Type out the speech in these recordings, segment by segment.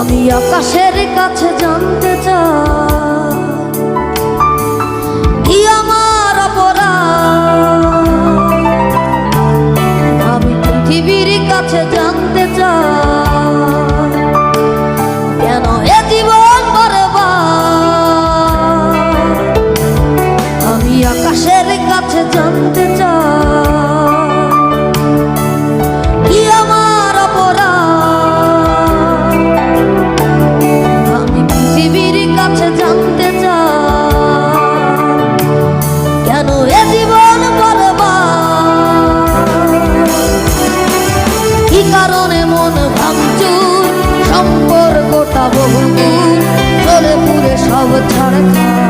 আমি আকাশের কাছে জানতে চাই। কি আমার অপরাধ? আমি পৃথিবীর কাছে জানতে চাই। কেন এ জীবন বরবাদ? আমি আকাশের কাছে জানতে মনে মন ভাবচুর সম্পর্কটা বহু চলে পুরে সব ছাড়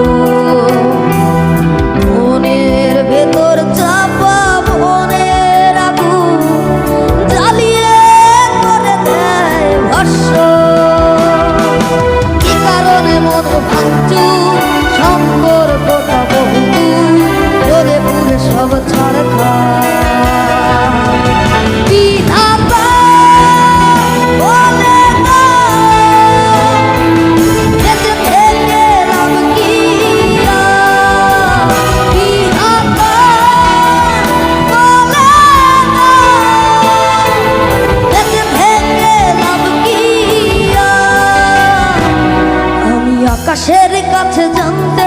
I do. আকাশের কাছে জানতে